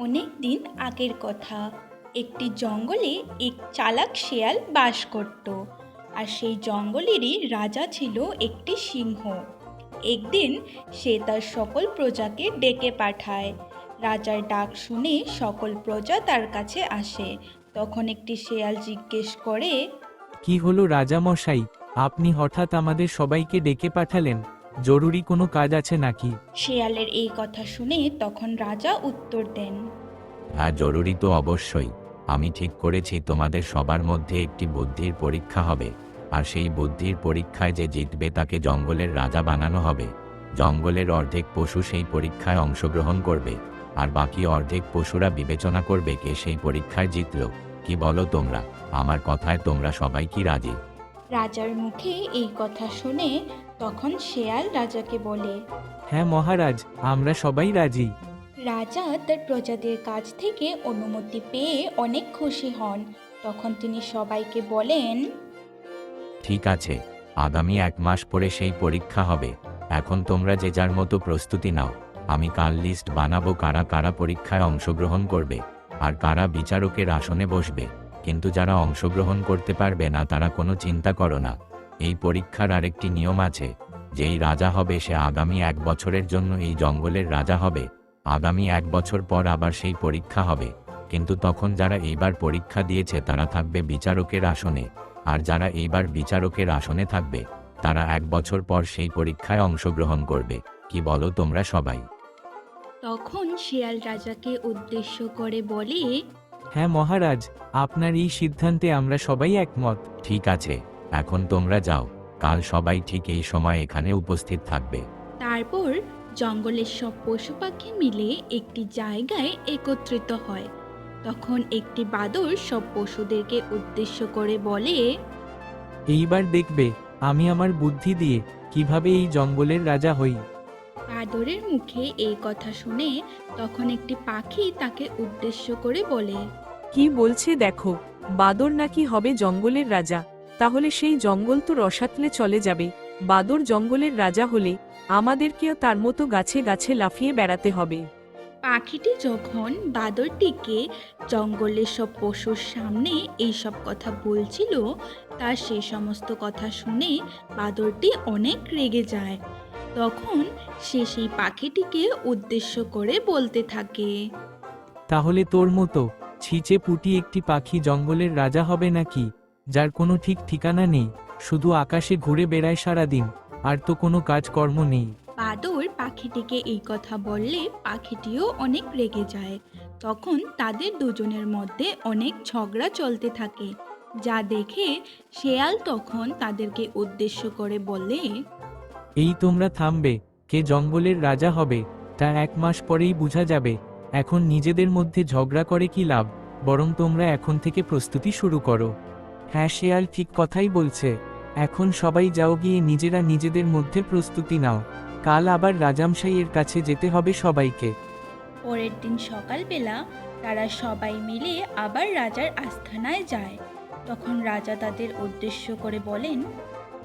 অনেক দিন আগের কথা। একটি জঙ্গলে এক চালাক শেয়াল বাস করত আর সেই জঙ্গলেরই রাজা ছিল একটি সিংহ। একদিন সে তার সকল প্রজাকে ডেকে পাঠায়। রাজার ডাক শুনে সকল প্রজা তার কাছে আসে। তখন একটি শেয়াল জিজ্ঞেস করে, কি হলো রাজামশাই? আপনি হঠাৎ আমাদের সবাইকে ডেকে পাঠালেন? জরুরি কোনো কাজ আছে নাকি? শেয়ালের এই কথা শুনে তখন রাজা উত্তর দেন। হ্যাঁ জরুরি তো অবশ্যই। আমি ঠিক করেছি তোমাদের সবার মধ্যে একটি বুদ্ধির পরীক্ষা হবে। আর সেই বুদ্ধির পরীক্ষায় যে জিতবে তাকে জঙ্গলের রাজা বানানো হবে। জঙ্গলের অর্ধেক পশু সেই পরীক্ষায় অংশগ্রহণ করবে। আর বাকি অর্ধেক পশুরা বিবেচনা করবে কে সেই পরীক্ষায় জিতল। কি বলো তোমরা? আমার কথায় তোমরা সবাই কি রাজি? রাজার মুখে এই কথা শুনে তখন শেয়াল রাজাকে বলে হ্যাঁ মহারাজ আমরা সবাই রাজি। রাজা তার প্রজাদের কাছ থেকে অনুমতি পেয়ে অনেক খুশি হন। তখন তিনি সবাইকে বলেন ঠিক আছে আগামী এক মাস পরে সেই পরীক্ষা হবে। এখন তোমরা যে যার মতো প্রস্তুতি নাও। আমি কাল লিস্ট বানাবো কারা কারা পরীক্ষায় অংশগ্রহণ করবে আর কারা বিচারকের আসনে বসবে। কিন্তু যারা অংশগ্রহণ করতে পারবে না তারা কোনো চিন্তা করো না। এই পরীক্ষার আরেকটি নিয়ম আছে যেই রাজা হবে সে আগামী এক বছরের জন্য এই জঙ্গলের রাজা হবে আগামী এক বছর পর আবার সেই পরীক্ষা হবে কিন্তু তখন যারা এইবার পরীক্ষা দিয়েছে তারা থাকবে বিচারকের আসনে আর যারা এইবার বিচারকের আসনে থাকবে তারা এক বছর পর সেই পরীক্ষায় অংশগ্রহণ করবে কি বলো তোমরা সবাই? তখন শিয়াল রাজাকে উদ্দেশ্য করে বলে হ্যাঁ মহারাজ আপনার এই সিদ্ধান্তে আমরা সবাই একমত ঠিক আছে। এখন তোমরা যাও কাল সবাই ঠিক এই সময় এখানে উপস্থিত থাকবে। তারপর জঙ্গলের সব পশু পাখি মিলে একটি জায়গায় একত্রিত হয়। তখন একটি বাদর সব পশুদেরকে উদ্দেশ্য করে বলে এইবার দেখবে আমি আমার বুদ্ধি দিয়ে কীভাবে এই জঙ্গলের রাজা হই। বাদরের মুখে এই কথা শুনে তখন একটি পাখি তাকে উদ্দেশ্য করে বলে কি বলছে দেখো বাদর নাকি হবে জঙ্গলের রাজা। তাহলে সেই জঙ্গল তো রসাতলে চলে যাবে। বাদর জঙ্গলের রাজা হলে আমাদেরকেও তার মতো গাছে গাছে লাফিয়ে বেড়াতে হবে। পাখিটি যখন বাদরটিকে জঙ্গলের সব পশুর সামনে এই সব কথা বলছিল তার সেই সমস্ত কথা শুনে বাদরটি অনেক রেগে যায়। তখন সে সেই পাখিটিকে উদ্দেশ্য করে বলতে থাকে তাহলে তোর মতো ছিচে পুটি একটি পাখি জঙ্গলের রাজা হবে নাকি? যার কোনো ঠিক ঠিকানা নেই শুধু আকাশে ঘুরে বেড়ায় সারাদিন আর তো কোনো কাজকর্ম নেই। বাদর পাখিটিকে এই কথা বললে পাখিটিও অনেক রেগে যায়। তখন তাদের দুজনের মধ্যে অনেক ঝগড়া চলতে থাকে। যা দেখে শেয়াল তখন তাদেরকে উদ্দেশ্য করে বলে এই তোমরা থামবে কে জঙ্গলের রাজা হবে তা এক মাস পরেই বোঝা যাবে। এখন নিজেদের মধ্যে ঝগড়া করে কি লাভ? বরং তোমরা এখন থেকে প্রস্তুতি শুরু করো। হ্যাঁ শেয়াল ঠিক কথাই বলছে। এখন সবাই যাও গিয়ে নিজেরা নিজেদের মধ্যে প্রস্তুতি নাও। কাল আবার রাজামশাইয়ের কাছে যেতে হবে সবাইকে। পরের দিন সকালবেলা তারা সবাই মিলে আবার রাজার আস্থানায় যায়। তখন রাজা তাদের উদ্দেশ্য করে বলেন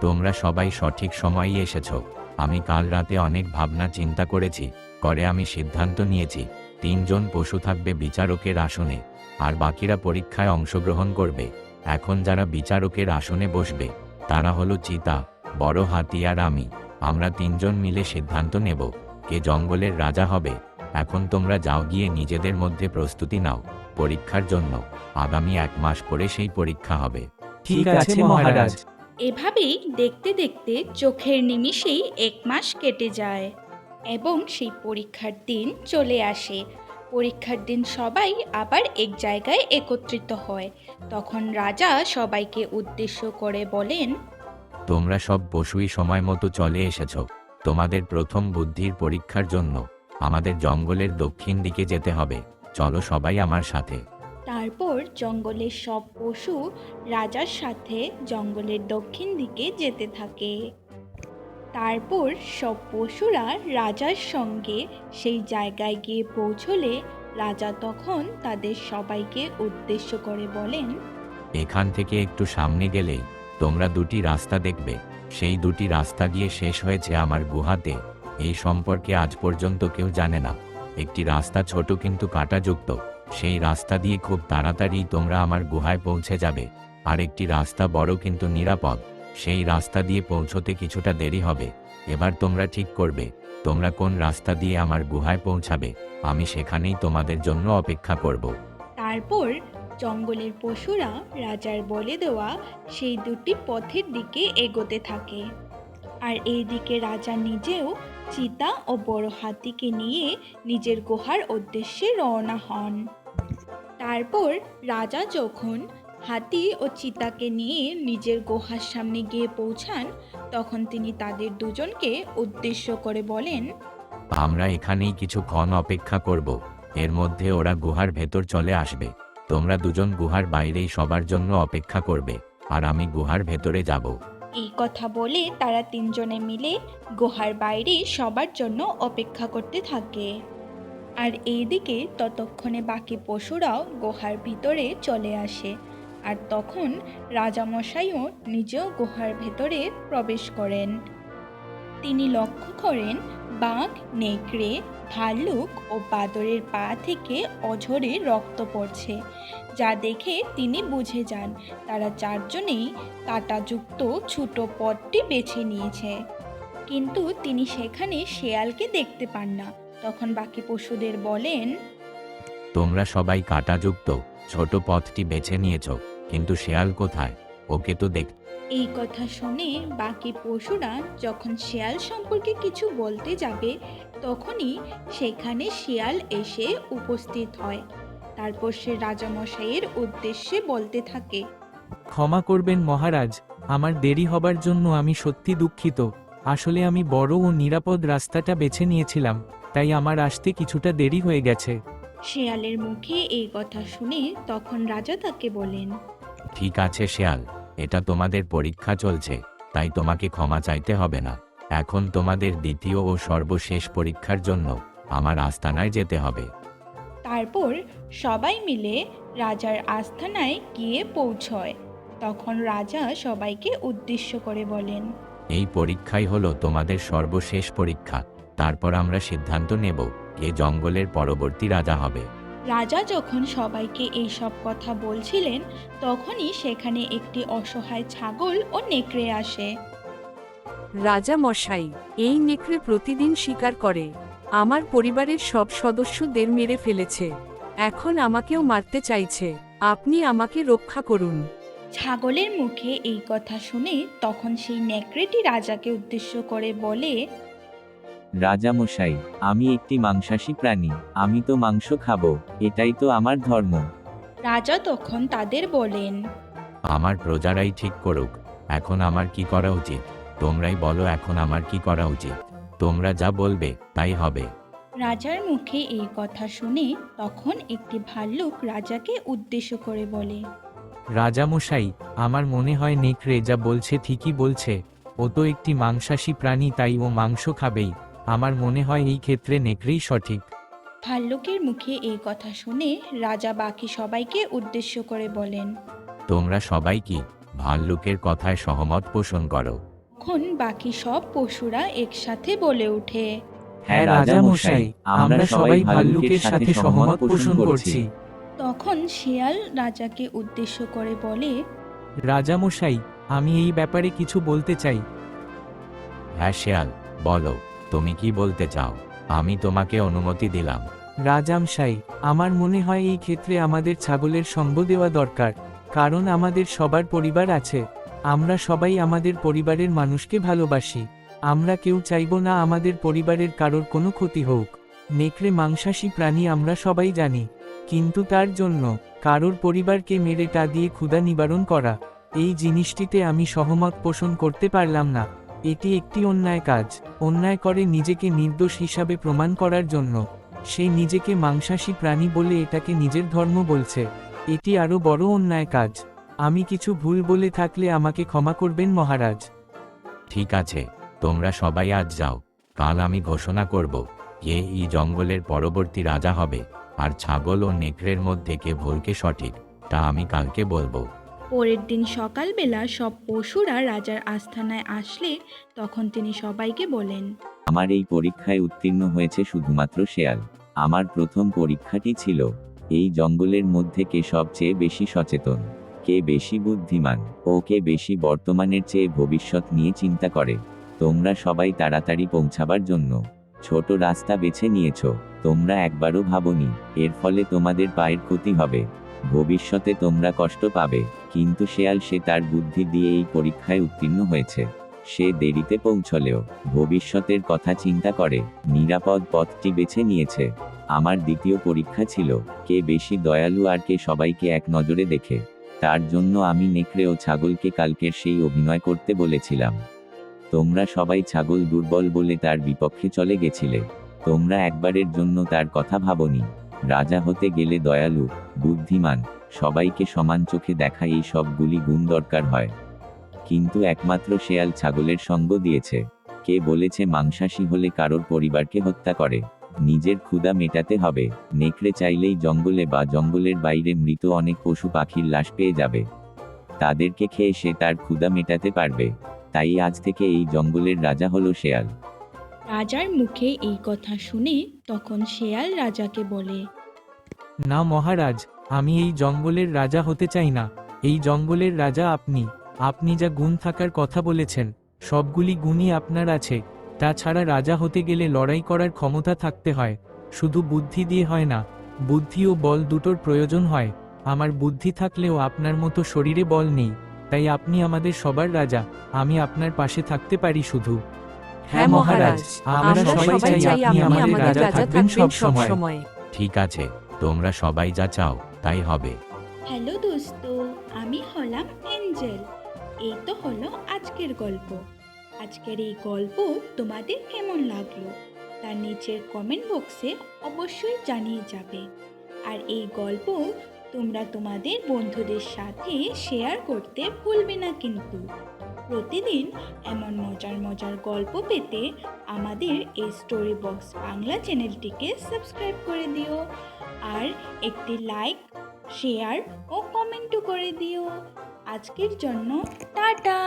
তোমরা সবাই সঠিক সময়ই এসেছ। আমি কাল রাতে অনেক ভাবনা চিন্তা করেছি। করে আমি সিদ্ধান্ত নিয়েছি তিনজন পশু থাকবে বিচারকের আসনে আর বাকিরা পরীক্ষায় অংশগ্রহণ করবে। এখন যারা বিচারকের আসনে বসবে তারা হলো চিতা বড় হাতি আর আমি। আমরা তিনজন মিলে সিদ্ধান্ত নেব কে জঙ্গলের রাজা হবে। এখন তোমরা যাও গিয়ে নিজেদের মধ্যে প্রস্তুতি নাও পরীক্ষার জন্য। আগামী এক মাস পরে সেই পরীক্ষা হবে। ঠিক আছে মহারাজ। এভাবেই দেখতে দেখতে চোখের নিমিষেই এক মাস কেটে যায় এবং সেই পরীক্ষার দিন চলে আসে। পরীক্ষার দিন সবাই আবার এক জায়গায় একত্রিত হয়। তখন রাজা সবাইকে উদ্দেশ্য করে বলেন তোমরা সব পশুই সময় মতো চলে এসেছ। তোমাদের প্রথম বুদ্ধির পরীক্ষার জন্য আমাদের জঙ্গলের দক্ষিণ দিকে যেতে হবে। চলো সবাই আমার সাথে। তারপর জঙ্গলের সব পশু রাজার সাথে জঙ্গলের দক্ষিণ দিকে যেতে থাকে। তারপর সব পশুরা রাজার সঙ্গে সেই জায়গায় গিয়ে পৌঁছলে রাজা তখন তাদের সবাইকে উদ্দেশ্য করে বলেন, এখান থেকে একটু সামনে গেলেই তোমরা দুটি রাস্তা দেখবে। সেই দুটি রাস্তা গিয়ে শেষ হয়েছে আমার গুহাতে। এই সম্পর্কে আজ পর্যন্ত কেউ জানে না। একটি রাস্তা ছোট কিন্তু কাঁটাযুক্ত। সেই রাস্তা দিয়ে খুব তাড়াতাড়ি তোমরা আমার গুহায় পৌঁছে যাবে। আর একটি রাস্তা বড় কিন্তু নিরাপদ। সেই রাস্তা দিয়ে পৌঁছতে কিছুটা দেরি হবে। এবার তোমরা ঠিক করবে, তোমরা কোন রাস্তা দিয়ে আমার গুহায় পৌঁছাবে, আমি সেখানেই তোমাদের জন্য অপেক্ষা করব। তারপর জঙ্গলের পশুরা রাজার বলে দেওয়া সেই দুটি পথের দিকে এগোতে থাকে। আর এইদিকে রাজা নিজেও চিতা ও বড় হাতিকে নিয়ে নিজের গুহার উদ্দেশ্যে রওনা হন। তারপর রাজা যখন হাতি ও চিতাকে নিয়ে নিজের গুহার সামনে গিয়ে পৌঁছান তখন তিনি তাদের দুজনকে উদ্দেশ্য করে বলেন আমরা এখানেই কিছুক্ষণ অপেক্ষা করব এর মধ্যে ওরা গুহার ভেতর চলে আসবে। তোমরা দুজন গুহার বাইরেই সবার জন্য অপেক্ষা করবে আর আমি গুহার ভেতরে যাব। এই কথা বলে তারা তিনজনে মিলে গুহার বাইরে সবার জন্য অপেক্ষা করতে থাকে। আর এইদিকে ততক্ষণে বাকি পশুরাও গুহার ভিতরে চলে আসে। আর তখন রাজামশাইও নিজেও গুহার ভেতরে প্রবেশ করেন। তিনি লক্ষ্য করেন বাঘ, নেকড়ে, ভাল্লুক ও বাদরের পা থেকে অঝরে রক্ত পড়ছে। যা দেখে তিনি বুঝে যান, তারা চারজনেই কাঁটাযুক্ত ছোট পথটি বেছে নিয়েছে। কিন্তু তিনি সেখানে শেয়ালকে দেখতে পান না। তখন বাকি পশুদের বলেন, তোমরা সবাই কাঁটাযুক্ত, ছোট পথটি বেছে নিয়েছ। কিন্তু শেয়াল কোথায়? ওকে তো দেখ। এই কথা শুনে বাকি পশুরা যখন শেয়াল সম্পর্কে কিছু বলতে যাবে তখনই সেখানে শেয়াল এসে উপস্থিত হয়। তারপর সে রাজামশাইয়ের উদ্দেশ্যে বলতে থাকে ক্ষমা করবেন মহারাজ আমার দেরি হবার জন্য আমি সত্যি দুঃখিত। আসলে আমি বড় ও নিরাপদ রাস্তাটা বেছে নিয়েছিলাম তাই আমার আসতে কিছুটা দেরি হয়ে গেছে। শেয়ালের মুখে এই কথা শুনে তখন রাজা তাকে বলেন ঠিক আছে শেয়াল এটা তোমাদের পরীক্ষা চলছে তাই তোমাকে ক্ষমা চাইতে হবে না। এখন তোমাদের দ্বিতীয় ও সর্বশেষ পরীক্ষার জন্য আমার আস্তানায় যেতে হবে। তারপর সবাই মিলে রাজার আস্থানায় গিয়ে পৌঁছয়। তখন রাজা সবাইকে উদ্দেশ্য করে বলেন এই পরীক্ষাই হলো তোমাদের সর্বশেষ পরীক্ষা তারপর আমরা সিদ্ধান্ত নেব কে জঙ্গলের পরবর্তী রাজা হবে। রাজা যখন সবাইকে এই সব কথা বলছিলেন তখনই সেখানে একটি অসহায় ছাগল ও নেকড়ে আসে। রাজা মশাই এই নেকড়ে প্রতিদিন শিকার করে। আমার পরিবারের সব সদস্যদের মেরে ফেলেছে। এখন আমাকেও মারতে চাইছে। আপনি আমাকে রক্ষা করুন। ছাগলের মুখে এই কথা শুনে তখন সেই নেকড়েটি রাজাকে উদ্দেশ্য করে বলে রাজামশাই আমি একটি মাংসাশী প্রাণী আমি তো মাংস খাব এটাই তো আমার ধর্ম। রাজা তখন তাদের বলেন আমার প্রজারাই ঠিক করুক এখন আমার কি করা উচিত? তোমরাই বলো এখন আমার কি করা উচিত? তোমরা যা বলবে তাই হবে। রাজার মুখে এই কথা শুনে তখন একটি ভাল্লুক রাজাকে উদ্দেশ্য করে বলে রাজামশাই আমার মনে হয় নেকড়ে যা বলছে ঠিকই বলছে ও তো একটি মাংসাশী প্রাণী তাই ও মাংস খাবেই। আমার মনে হয় এই ক্ষেত্রে নেকড়েই সঠিক। ভাল্লুকের মুখে এই কথা শুনে রাজা বাকি সবাইকে উদ্দেশ্য করে বলেন তোমরা সবাই কি ভাল্লুকের কথায় সহমত পোষণ করো? তখন বাকি সব পশুরা একসাথে বলে ওঠে হ্যাঁ রাজামশাই আমরা সবাই ভাল্লুকের সাথে সহমত পোষণ করছি। তখন শিয়াল রাজাকে উদ্দেশ্য করে বলে রাজামশাই আমি এই ব্যাপারে কিছু বলতে চাই। হ্যাঁ শিয়াল বলো। তুমি কি বলতে চাও? আমি তোমাকে অনুমতি দিলাম। রাজামশাই আমার মনে হয় এই ক্ষেত্রে আমাদের ছাগলের সঙ্গ দেওয়া দরকার, কারণ আমাদের সবার পরিবার আছে। আমরা সবাই আমাদের পরিবারের মানুষকে ভালোবাসি। আমরা কেউ চাইব না আমাদের পরিবারের কারোর কোনো ক্ষতি হোক। নেকড়ে, মাংসাশী প্রাণী আমরা সবাই জানি। কিন্তু তার জন্য কারোর পরিবারকে মেরে তা দিয়ে ক্ষুধা নিবারণ করা, এই জিনিসটিতে আমি সহমত পোষণ করতে পারলাম না। এটি একটি অন্যায় কাজ, অন্যায় করে নিজেকে নির্দোষ হিসাবে প্রমাণ করার জন্য। সে নিজেকে মাংসাশী প্রাণী বলে এটাকে নিজের ধর্ম বলছে। এটি আরও বড় অন্যায় কাজ। আমি কিছু ভুল বলে থাকলে আমাকে ক্ষমা করবেন মহারাজ। ঠিক আছে, তোমরা সবাই আজ যাও, কাল আমি ঘোষণা করব কে এই জঙ্গলের পরবর্তী রাজা হবে, আর ছাগল ও নেকড়ের মধ্যে কে ভুলকে সঠিক, তা আমি কালকে বলব। পরের দিন সকালবেলা সব পশুরা রাজার আস্থানায় আসলে তখন তিনি সবাইকে বলেন, আমার এই পরীক্ষায় উত্তীর্ণ হয়েছে শুধুমাত্র শেয়াল। আমার প্রথম পরীক্ষাটি ছিল, এই জঙ্গলের মধ্যে কে সবচেয়ে বেশি সচেতন, কে বেশি বুদ্ধিমান, ও কে বেশি বর্তমানের চেয়ে ভবিষ্যৎ নিয়ে চিন্তা করে। তোমরা সবাই তাড়াতাড়ি পৌঁছাবার জন্য ছোট রাস্তা বেছে নিয়েছ, তোমরা একবারও ভাবনি, এর ফলে তোমাদের পায়ের ক্ষতি হবে। ভবিষ্যতে তোমরা কষ্ট পাবে। কিন্তু শেয়াল সে তার বুদ্ধি দিয়ে এই পরীক্ষায় উত্তীর্ণ হয়েছে। সে দেরিতে পৌঁছলেও ভবিষ্যতের কথা চিন্তা করে, নিরাপদ পথটি বেছে নিয়েছে। আমার দ্বিতীয় পরীক্ষা ছিল, কে বেশি দয়ালু আর কে সবাইকে এক নজরে দেখে। তার জন্য আমি নেকড়ে ও ছাগলকে কালকের সেই অভিনয় করতে বলেছিলাম। তোমরা সবাই ছাগল দুর্বল বলে তার বিপক্ষে চলে গেছিলে। তোমরা একবারের জন্য তার কথা ভাবনি। রাজা হতে গেলে দয়ালু, বুদ্ধিমান সবাইকে সমান চোখে দেখা এই সবগুলি গুণ দরকার হয়। কিন্তু একমাত্র শেয়াল ছাগলের সঙ্গ দিয়েছে। কে বলেছে মাংসাশী হলে কারোর পরিবারকে হত্যা করে? নিজের ক্ষুধা মেটাতে হবে। নেকড়ে চাইলেই জঙ্গলে বা জঙ্গলের বাইরে মৃত অনেক পশু পাখির লাশ পেয়ে যাবে। তাদেরকে খেয়ে সে তার ক্ষুদা মেটাতে পারবে। তাই আজ থেকে এই জঙ্গলের রাজা হলো শেয়াল। রাজার মুখে এই কথা শুনে তখন শেয়াল রাজাকে বলে না মহারাজ আমি এই জঙ্গলের রাজা হতে চাই না। এই জঙ্গলের রাজা আপনি। আপনি যা গুণ থাকার কথা বলেছেন সবগুলি গুণই আপনার আছে। তাছাড়া রাজা হতে গেলে লড়াই করার ক্ষমতা থাকতে হয়। শুধু বুদ্ধি দিয়ে হয় না বুদ্ধি ও বল দুটোর প্রয়োজন হয়। আমার বুদ্ধি থাকলেও আপনার মতো শরীরে বল নেই। তাই আপনি আমাদের সবার রাজা আমি আপনার পাশে থাকতে পারি শুধু। হ্যাঁ মহারাজ আমরা সবাই চাই আপনি আমাদের রাজা থাকবেন সব সময় ঠিক আছে তোমরা সবাই যা চাও। তাই হবে। হ্যালো দোস্ত, আমি হলাম এঞ্জেল এই তো হলো আজকের গল্প। আজকের এই গল্প তোমাদের কেমন লাগল? তার নিচের কমেন্ট বক্সে অবশ্যই জানিয়ে যাবে। আর এই গল্প তোমরা তোমাদের বন্ধুদের সাথে শেয়ার করতে ভুলবে না কিন্তু। প্রতিদিন এমন মজার মজার গল্প পেতে আমাদের এই স্টোরি বক্স বাংলা চ্যানেলটিকে সাবস্ক্রাইব করে দিও। আর একটি লাইক শেয়ার ও কমেন্টও করে দিও। আজকের জন্য টাটা!